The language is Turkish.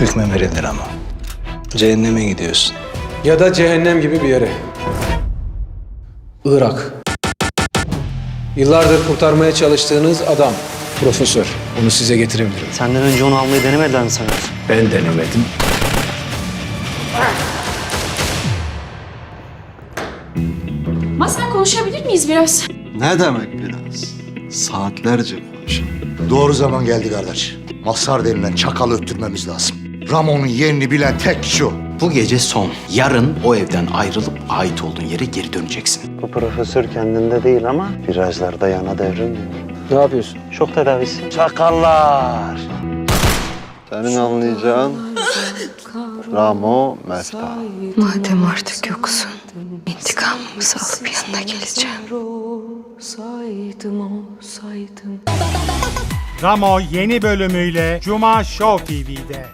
Hükmü verilir ama. Cehenneme gidiyorsun. Ya da cehennem gibi bir yere. Irak. Yıllardır kurtarmaya çalıştığınız adam. Profesör. Onu size getirebilirim. Senden önce onu almayı denemediler mi sanıyorsun? Ben denemedim. Masar konuşabilir miyiz biraz? Ne demek biraz? Saatlerce konuşalım. Doğru zaman geldi kardeş. Mazhar denilen çakalı öttürmemiz lazım. Ramon'un yerini bilen tek kişi o. Bu gece son. Yarın o evden ayrılıp ait olduğun yere geri döneceksin. Bu profesör kendinde değil ama virajlarda yana devrilmiyor. Ne yapıyorsun? Şok tedavisi. Çakallar. Senin anlayacağın Ramo Mefta. Madem artık yoksun, intikamımızı alıp yanına geleceğim. Ramo yeni bölümüyle Cuma Show TV'de.